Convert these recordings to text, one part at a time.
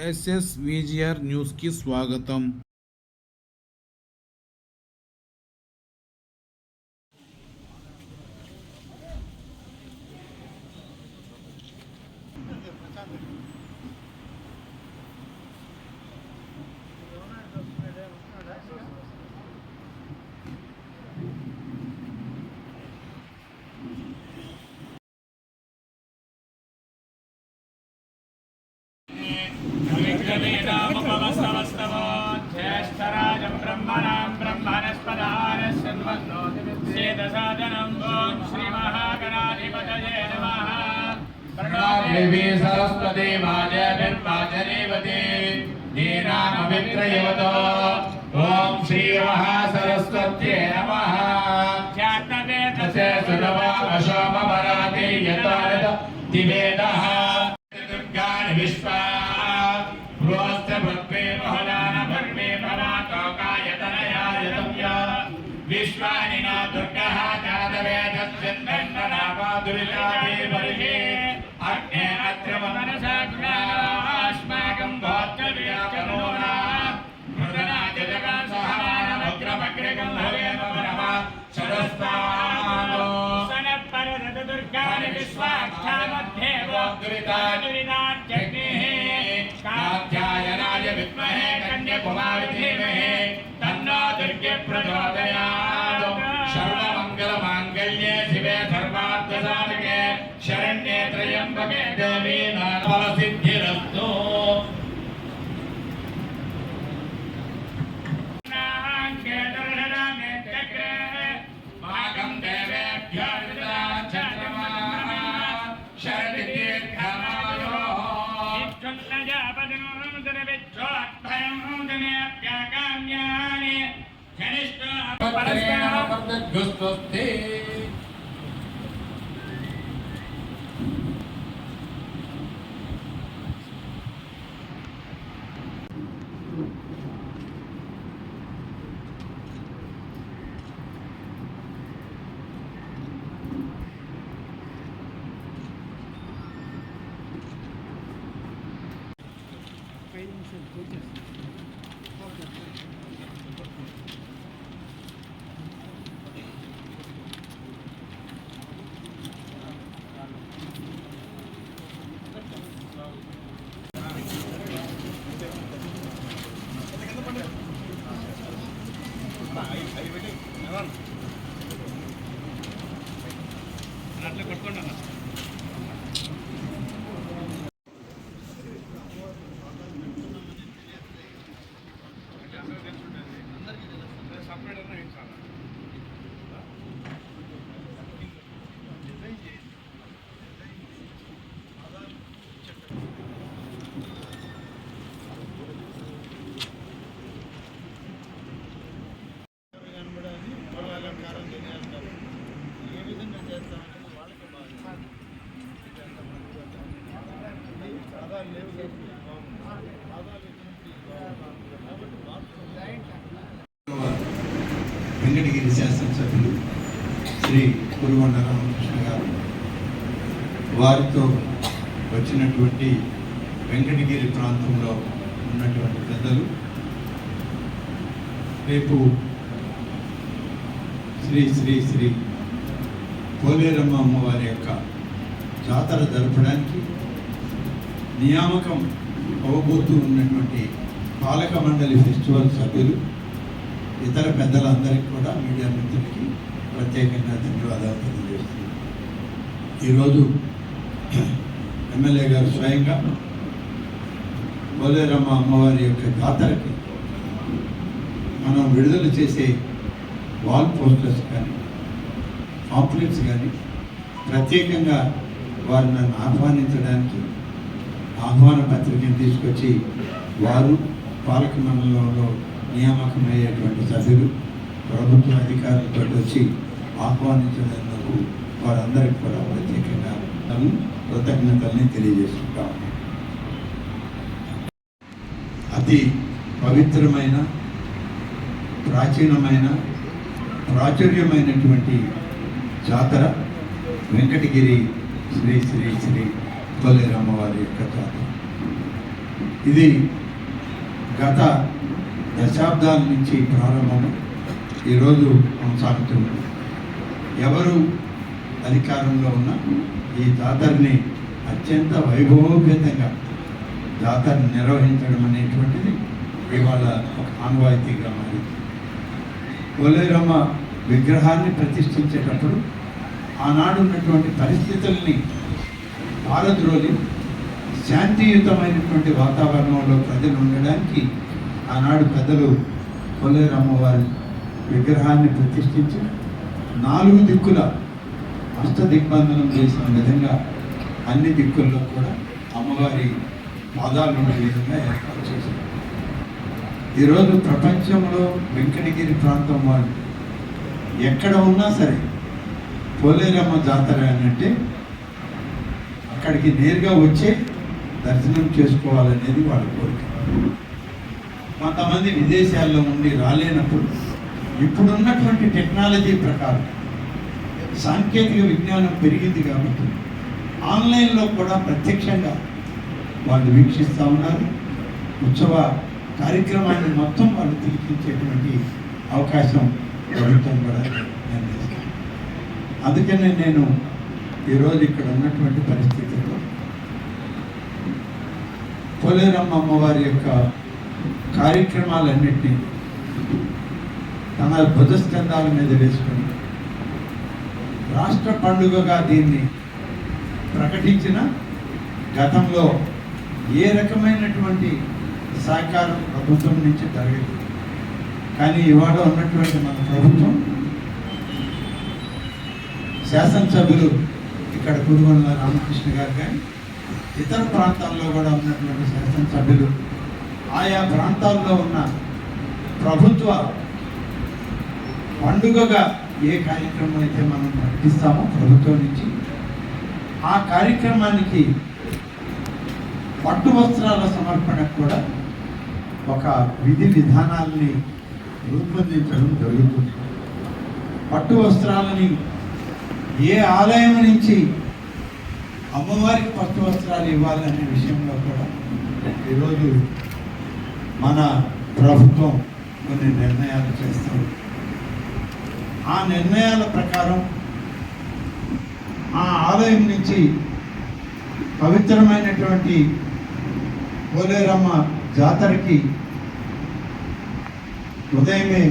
SS VGR న్యూస్కి స్వాగతం ज्येष्ठराजं ब्रह्मणां ब्रह्मणस्पदारस्यन्वन्नोतिविच्छेदसादनं ॐ श्रीमहागणाधिपतये नमः देवी सरस्वती वाजभिर्वाजनेवते दीनाममित्रयवतो ॐ श्रीमहासरस्वत्यै नमः भ्रुवस्तभक्त्वे बहुदानभर्मे भवातोकायतनयायतव्या विश्वानिना दुर्गः जातवेदस्यन्दण्डनापादुरितादे वर्षे अग्ने अत्र मनसा दुरिता दुरिता जनिष्ठ Thank you. వెంకటగిరి శాసనసభ్యులు శ్రీ కురువండ రామకృష్ణ గారు. వారితో వచ్చినటువంటి వెంకటగిరి ప్రాంతంలో ఉన్నటువంటి పెద్దలు. రేపు శ్రీ శ్రీ శ్రీ పోలేరమ్మ అమ్మవారి యొక్క జాతర జరపడానికి నియామకం అవబోతూ ఉన్నటువంటి పాలక మండలి ఫెస్టివల్ సభ్యులు ఇతర పెద్దలందరికీ కూడా మీడియా మిత్రులకి ప్రత్యేకంగా ధన్యవాదాలు తెలియజేస్తున్నాను. ఈరోజు ఎమ్మెల్యే గారు స్వయంగా బోలేరమ్మ అమ్మవారి యొక్క జాతరకి మనం విడుదల చేసే వాల్ పోస్టర్స్ కానీ పాంప్లెట్స్ కానీ ప్రత్యేకంగా వారు నన్ను ఆహ్వానించడానికి ఆహ్వాన పత్రికను తీసుకొచ్చి వారు పాలక మండలంలో నియామకమయ్యేటువంటి సభ్యులు ప్రభుత్వ అధికారులతో వచ్చి ఆహ్వానించినందుకు వారందరికీ కూడా ప్రత్యేకంగా తను కృతజ్ఞతల్ని తెలియజేస్తుంటాం అతి పవిత్రమైన ప్రాచీనమైన ప్రాచుర్యమైనటువంటి జాతర వెంకటగిరి శ్రీ శ్రీ శ్రీ తొలిరామవారి యొక్క జాతర. ఇది గత దశాబ్దాల నుంచి ప్రారంభం ఈరోజు కొనసాగుతుంది. ఎవరు అధికారంలో ఉన్న ఈ జాతరని అత్యంత వైభవోపేతంగా జాతర నిర్వహించడం అనేటువంటిది ఇవాళ ఒక ఆనవాయితీగా మారింది. పోలేరమ్మ విగ్రహాన్ని ప్రతిష్ఠించేటప్పుడు ఆనాడు ఉన్నటువంటి పరిస్థితుల్ని పారద్రోలి శాంతియుతమైనటువంటి వాతావరణంలో ప్రజలు ఉండడానికి ఆనాడు పెద్దలు పోలేరమ్మ అమ్మవారి విగ్రహాన్ని ప్రతిష్ఠించి నాలుగు దిక్కుల అష్ట దిగ్బంధనం చేసిన విధంగా అన్ని దిక్కుల్లో కూడా అమ్మవారి పాదాలు ఉండే విధంగా ఏర్పాటు చేశారు. ఈరోజు ప్రపంచంలో వెంకటగిరి ప్రాంతం వాళ్ళు ఎక్కడ ఉన్నా సరే పోలేరమ్మ జాతర అని అంటే అక్కడికి నేరుగా వచ్చే దర్శనం చేసుకోవాలనేది వాళ్ళ కోరిక. కొంతమంది విదేశాల్లో ఉండి రాలేనప్పుడు ఇప్పుడున్నటువంటి టెక్నాలజీ ప్రకారం సాంకేతిక విజ్ఞానం పెరిగింది కాబట్టి ఆన్లైన్లో కూడా ప్రత్యక్షంగా వాళ్ళు వీక్షిస్తూ ఉన్నారు. ఉత్సవ కార్యక్రమాన్ని మొత్తం వాళ్ళు తిరిగించేటువంటి అవకాశం ప్రభుత్వం కూడా నిర్ణయిస్తుంది అందుకనే నేను ఈరోజు ఇక్కడ ఉన్నటువంటి పరిస్థితుల్లో పోలేరమ్మ అమ్మవారి యొక్క కార్యక్రమాలన్నింటినీ తన భుజస్కంధాల మీద వేసుకుని రాష్ట్ర పండుగగా దీన్ని ప్రకటించిన గతంలో ఏ రకమైనటువంటి సహకారం ప్రభుత్వం నుంచి జరగదు కానీ ఇవాళ ఉన్నటువంటి మన ప్రభుత్వం శాసనసభ్యులు ఇక్కడ కురుగొండ రామకృష్ణ గారు కానీ ఇతర ప్రాంతాల్లో కూడా ఉన్నటువంటి శాసనసభ్యులు ఆయా ప్రాంతాల్లో ఉన్న ప్రభుత్వ పండుగగా ఏ కార్యక్రమం అయితే మనం ప్రకటిస్తామో ప్రభుత్వం నుంచి ఆ కార్యక్రమానికి పట్టు వస్త్రాల సమర్పణకు కూడా ఒక విధి విధానాల్ని రూపొందించడం జరుగుతుంది. పట్టు వస్త్రాలని ఏ ఆలయం నుంచి అమ్మవారికి పట్టు వస్త్రాలు ఇవ్వాలనే విషయంలో కూడా ఈరోజు మన ప్రభుత్వం కొన్ని నిర్ణయాలు చేస్తుంది. ఆ నిర్ణయాల ప్రకారం ఆ ఆలయం నుంచి పవిత్రమైనటువంటి పోలేరమ్మ జాతరకి ఉదయమే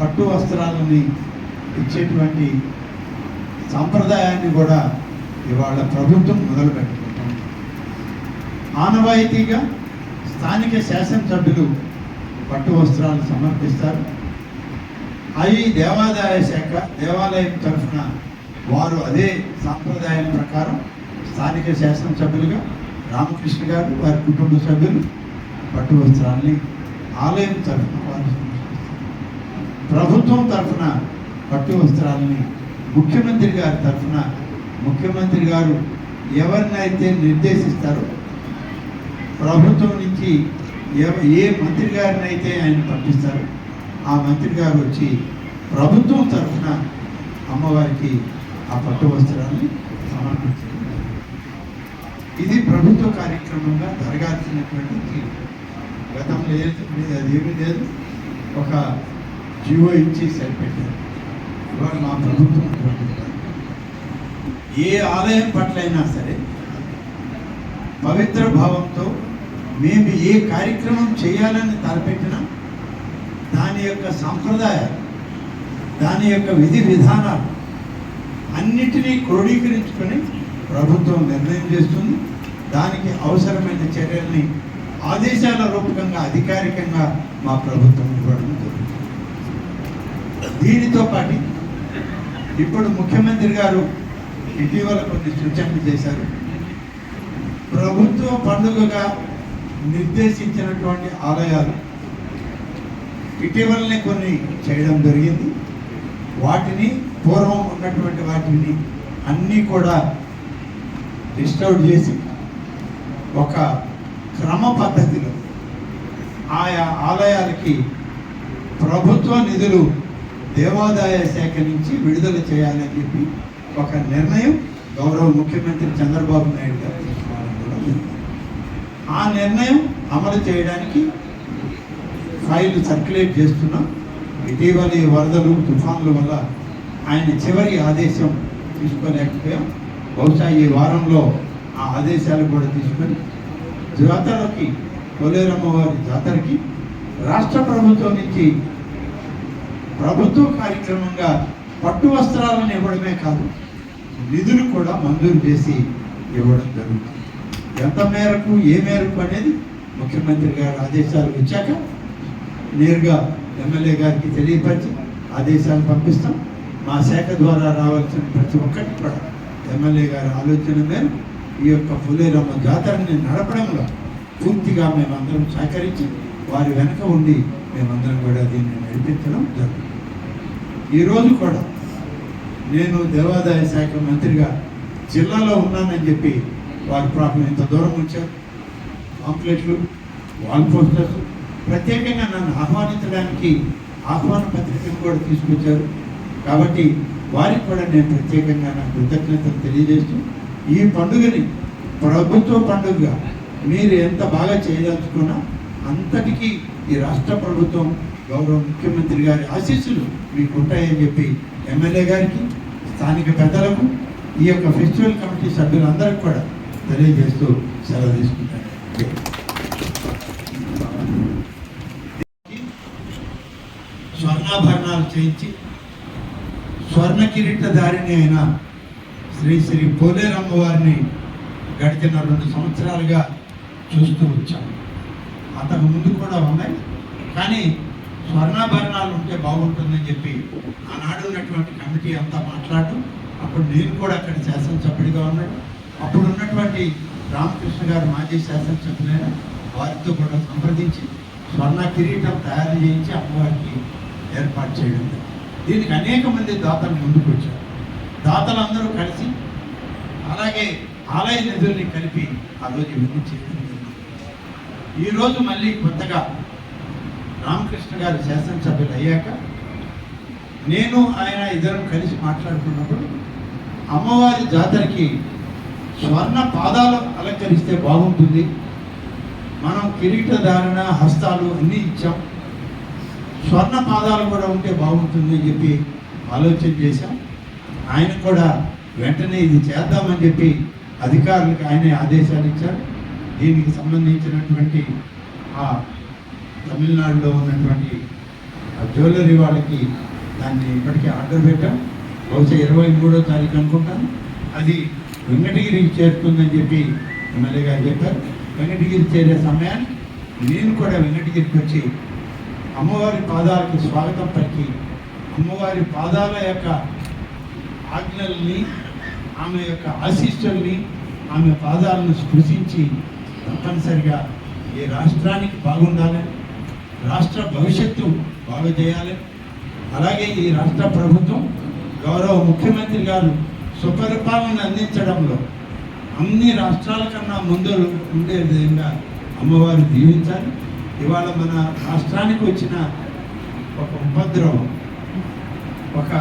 పట్టు వస్త్రాలని ఇచ్చేటువంటి సాంప్రదాయాన్ని కూడా ఇవాళ ప్రభుత్వం మొదలుపెట్టుకుంటుంది. ఆనవాయితీగా స్థానిక శాసనసభ్యులు పట్టు వస్త్రాలు సమర్పిస్తారు. అవి దేవాదాయ శాఖ దేవాలయం తరఫున వారు అదే సాంప్రదాయం ప్రకారం స్థానిక శాసనసభ్యులుగా రామకృష్ణ గారు వారి కుటుంబ సభ్యులు పట్టు వస్త్రాల్ని ఆలయం తరఫున వారు ప్రభుత్వం తరఫున పట్టు వస్త్రాలని ముఖ్యమంత్రి గారి తరఫున ముఖ్యమంత్రి గారు ఎవరినైతే నిర్దేశిస్తారో ప్రభుత్వం నుంచి ఏ మంత్రి గారిని అయితే ఆయన పంపిస్తారు ఆ మంత్రి గారు వచ్చి ప్రభుత్వం తరఫున అమ్మవారికి ఆ పట్టు వస్త్రాన్ని సమర్పించారు ఇది ప్రభుత్వ కార్యక్రమంగా జరగాల్సినటువంటి తీరు. గతంలో ఏది అది ఏమీ లేదు ఒక జీవో ఇచ్చి సరిపెట్టారు ఇవాళ మా ప్రభుత్వం ప్రభుత్వం. ఏ ఆలయం పట్లైనా సరే పవిత్ర భావంతో మేము ఏ కార్యక్రమం చేయాలని తలపెట్టినా దాని యొక్క సాంప్రదాయాలు దాని యొక్క విధి విధానాలు అన్నిటినీ క్రోడీకరించుకొని ప్రభుత్వం నిర్ణయం చేస్తుంది. దానికి అవసరమైన చర్యల్ని ఆదేశాల రూపకంగా అధికారికంగా మా ప్రభుత్వం ఇవ్వడం జరుగుతుంది. దీనితో పాటు ఇప్పుడు ముఖ్యమంత్రి గారు ఇటీవల కొన్ని సూచనలు చేశారు. ప్రభుత్వ పండుగగా నిర్దేశించినటువంటి ఆలయాలు ఇటీవలనే కొన్ని చేయడం జరిగింది. వాటిని పూర్వం ఉన్నటువంటి వాటిని అన్నీ కూడా డిస్టర్బ్ చేసి ఒక క్రమ పద్ధతిలో ఆయా ఆలయాలకి ప్రభుత్వ నిధులు దేవాదాయ శాఖ నుంచి విడుదల చేయాలని చెప్పి ఒక నిర్ణయం గౌరవ ముఖ్యమంత్రి చంద్రబాబు నాయుడు గారు ఆ నిర్ణయం అమలు చేయడానికి ఫైల్ సర్క్యులేట్ చేస్తున్నాం ఇటీవలి వరదలు తుఫాన్ల వల్ల ఆయన చివరి ఆదేశం తీసుకోలేకపోయాం. బహుశా ఈ వారంలో ఆ ఆదేశాలు కూడా తీసుకొని జాతరకి కొలేరమ్మ వారి జాతరకి రాష్ట్ర ప్రభుత్వం నుంచి ప్రభుత్వ కార్యక్రమంగా పట్టు వస్త్రాలను ఇవ్వడమే కాదు నిధులు కూడా మంజూరు చేసి ఇవ్వడం జరుగుతుంది. ఎంత మేరకు ఏ మేరకు అనేది ముఖ్యమంత్రి గారు ఆదేశాలు వచ్చాక నేరుగా ఎమ్మెల్యే గారికి తెలియపరిచి ఆదేశాలు పంపిస్తాం. మా శాఖ ద్వారా రావాల్సిన ప్రతి ఒక్కటి కూడా ఎమ్మెల్యే గారి ఆలోచన మేరకు ఈ యొక్క పులేరమ్మ జాతరని నడపడంలో పూర్తిగా మేమందరం సహకరించి వారి వెనక ఉండి మేమందరం కూడా దీన్ని నడిపించడం జరుగుతుంది. ఈరోజు కూడా నేను దేవాదాయ శాఖ మంత్రిగా జిల్లాలో ఉన్నానని చెప్పి వారు ప్రాబ్లం ఇంత దూరం ఉంచారు పాంప్లెట్లు వాల్ పోస్టర్స్ ప్రత్యేకంగా నన్ను ఆహ్వానించడానికి ఆహ్వాన పత్రికను కూడా తీసుకొచ్చారు. కాబట్టి వారికి కూడా నేను ప్రత్యేకంగా నా కృతజ్ఞతలు తెలియజేస్తూ ఈ పండుగని ప్రభుత్వ పండుగగా మీరు ఎంత బాగా చేయదలుచుకున్నా అంతటికీ ఈ రాష్ట్ర ప్రభుత్వం గౌరవ ముఖ్యమంత్రి గారి ఆశీస్సులు మీకు ఉంటాయని చెప్పి ఎమ్మెల్యే గారికి స్థానిక పెద్దలకు ఈ యొక్క ఫెస్టివల్ కమిటీ సభ్యులందరికీ కూడా తెలియజేస్తూ సెలవు తీసుకుంటాను. స్వర్ణాభరణాలు చేయించి స్వర్ణ కిరీటధారిణి అయిన శ్రీ శ్రీ పోలేరమ్మ వారిని గడిచిన రెండు సంవత్సరాలుగా చూస్తూ వచ్చాము అంతకు ముందు కూడా ఉన్నాయి. కానీ స్వర్ణాభరణాలు ఉంటే బాగుంటుందని చెప్పి ఆనాడు ఉన్నటువంటి కమిటీ అంతా మాట్లాడటం అప్పుడు నేను కూడా అక్కడ శాసనసభ్యుడిగా ఉన్నాడు అప్పుడు ఉన్నటువంటి రామకృష్ణ గారు మాజీ శాసనసభ్యులైన వారితో కూడా సంప్రదించి స్వర్ణ కిరీటం తయారు చేయించి అమ్మవారికి ఏర్పాటు చేయడం దీనికి అనేక మంది దాతలు ముందుకు వచ్చారు. దాతలందరూ కలిసి అలాగే ఆలయ నిధుల్ని కలిపి ఆ రోజు ఇవన్నీ చేయడం ఈరోజు మళ్ళీ కొత్తగా రామకృష్ణ గారు శాసనసభ్యులు అయ్యాక నేను ఆయన ఇద్దరం కలిసి మాట్లాడుకున్నప్పుడు అమ్మవారి జాతరకి స్వర్ణ పాదాలు అలంకరిస్తే బాగుంటుంది. మనం కిరీటధారణ హస్తాలు అన్నీ ఇచ్చాం. స్వర్ణ పాదాలు కూడా ఉంటే బాగుంటుంది అని చెప్పి ఆలోచన చేశాం. ఆయన కూడా వెంటనే ఇది చేద్దామని చెప్పి అధికారులకు ఆయనే ఆదేశాలు ఇచ్చారు. దీనికి సంబంధించినటువంటి ఆ తమిళనాడులో ఉన్నటువంటి ఆ జ్యువెలరీ వాళ్ళకి దాన్ని ఇప్పటికే ఆర్డర్ పెట్టాం. బహుశా ఇరవై మూడో తారీఖు అనుకుంటాను. అది వెంకటగిరికి చేరుతుందని చెప్పి ఎమ్మెల్యే గారు చెప్పారు. వెంకటగిరి చేరే సమయాన్ని నేను కూడా వెంకటగిరికి వచ్చి అమ్మవారి పాదాలకి స్వాగతం పలికి అమ్మవారి పాదాల యొక్క ఆజ్ఞల్ని ఆమె యొక్క ఆశీస్సుల్ని ఆమె పాదాలను స్పృశించి తప్పనిసరిగా ఈ రాష్ట్రానికి బాగుండాలి. రాష్ట్ర భవిష్యత్తు బాగు చేయాలి అలాగే ఈ రాష్ట్ర ప్రభుత్వం గౌరవ ముఖ్యమంత్రి గారు సుపరిపాలన అందించడంలో అన్ని రాష్ట్రాల కన్నా ముందు ఉండే విధంగా అమ్మవారు దీవించాలి ఇవాళ మన రాష్ట్రానికి వచ్చిన ఒక ఉపద్రవం ఒక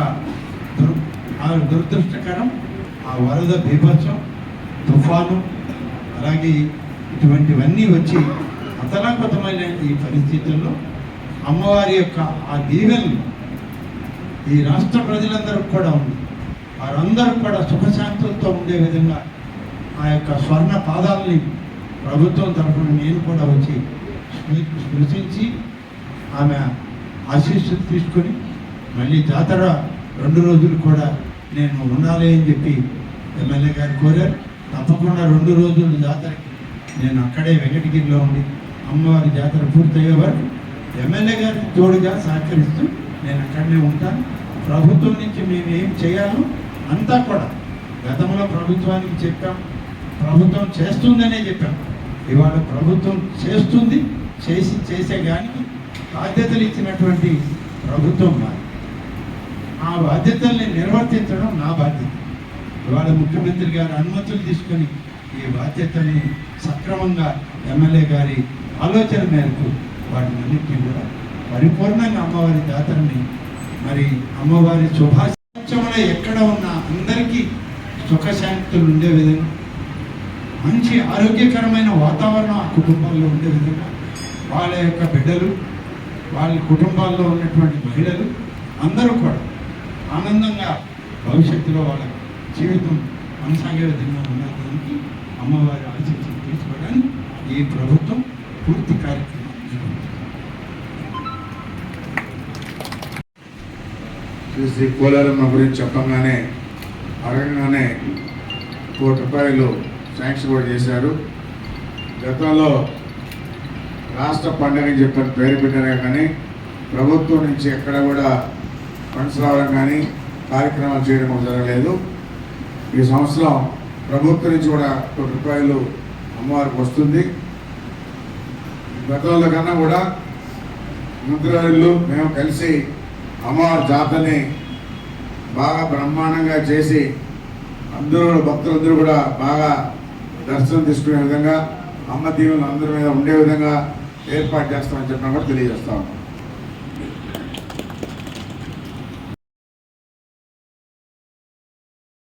దుర్ ఆ దురదృష్టకరం ఆ వరద బీభత్సం తుఫాను అలాగే ఇటువంటివన్నీ వచ్చి అతలాకుతమైన ఈ పరిస్థితుల్లో అమ్మవారి యొక్క ఆ దీవెనలు ఈ రాష్ట్ర ప్రజలందరికీ కూడా ఉంది. వారందరూ కూడా సుఖశాంతులతో ఉండే విధంగా ఆ యొక్క స్వర్ణ పాదాలని ప్రభుత్వం తరఫున నేను కూడా వచ్చి స్మృతించి ఆమె ఆశీస్సులు తీసుకొని మళ్ళీ జాతర రెండు రోజులు కూడా నేను ఉండాలి అని చెప్పి ఎమ్మెల్యే గారు కోరారు. తప్పకుండా రెండు రోజులు జాతరకి నేను అక్కడే వెంకటగిరిలో ఉండి అమ్మవారి జాతర పూర్తయ్యే వరకు ఎమ్మెల్యే గారికి తోడుగా సహకరిస్తూ నేను అక్కడనే ఉంటాను. ప్రభుత్వం నుంచి మేము ఏం చేయాలో అంతా కూడా గతంలో ప్రభుత్వానికి చెప్పాం ప్రభుత్వం చేస్తుందనే చెప్పాం. ఇవాళ ప్రభుత్వం చేస్తుంది చేసి చేసేగానికి బాధ్యతలు ఇచ్చినటువంటి ప్రభుత్వం మాది. ఆ బాధ్యతల్ని నిర్వర్తించడం నా బాధ్యత. ఇవాళ ముఖ్యమంత్రి గారి అనుమతులు తీసుకొని ఈ బాధ్యతల్ని సక్రమంగా ఎమ్మెల్యే గారి ఆలోచన మేరకు వాటిని అన్నింటినీ కూడా పరిపూర్ణంగా అమ్మవారి జాతరని మరి అమ్మవారి ప్రపంచంలో ఎక్కడ ఉన్నా అందరికీ సుఖశాంతులు ఉండే విధంగా మంచి ఆరోగ్యకరమైన వాతావరణం ఆ కుటుంబాల్లో ఉండే విధంగా వాళ్ళ యొక్క బిడ్డలు వాళ్ళ కుటుంబాల్లో ఉన్నటువంటి మహిళలు అందరూ కూడా ఆనందంగా భవిష్యత్తులో వాళ్ళ జీవితం కొనసాగే విధంగా ఉండడానికి అమ్మవారి ఆశీస్సులు తీసుకోవడానికి ఈ ప్రభుత్వం పూర్తి కార్యక్రమం శ్రీ శ్రీ కోలారమ్మ గురించి చెప్పగానే అడగంగానే కోటి రూపాయలు శాంక్షన్ కూడా చేశారు. గతంలో రాష్ట్ర పండుగ అని చెప్పని పేరు పెట్టారే కానీ ప్రభుత్వం నుంచి ఎక్కడ కూడా ఫండ్స్ రావడం కానీ కార్యక్రమాలు చేయడం జరగలేదు. ఈ సంవత్సరం ప్రభుత్వం నుంచి కూడా కోటి రూపాయలు అమ్మవారికి వస్తుంది. గతంలో కన్నా కూడా మంత్రివర్యులు మేము కలిసి అమ్మవారి జాతరని బాగా బ్రహ్మాండంగా చేసి అందరూ భక్తులందరూ కూడా బాగా దర్శనం తీసుకునే విధంగా అమ్మ దీవులు అందరి మీద ఉండే విధంగా ఏర్పాటు చేస్తామని చెప్పిన కూడా తెలియజేస్తా ఉన్నాం.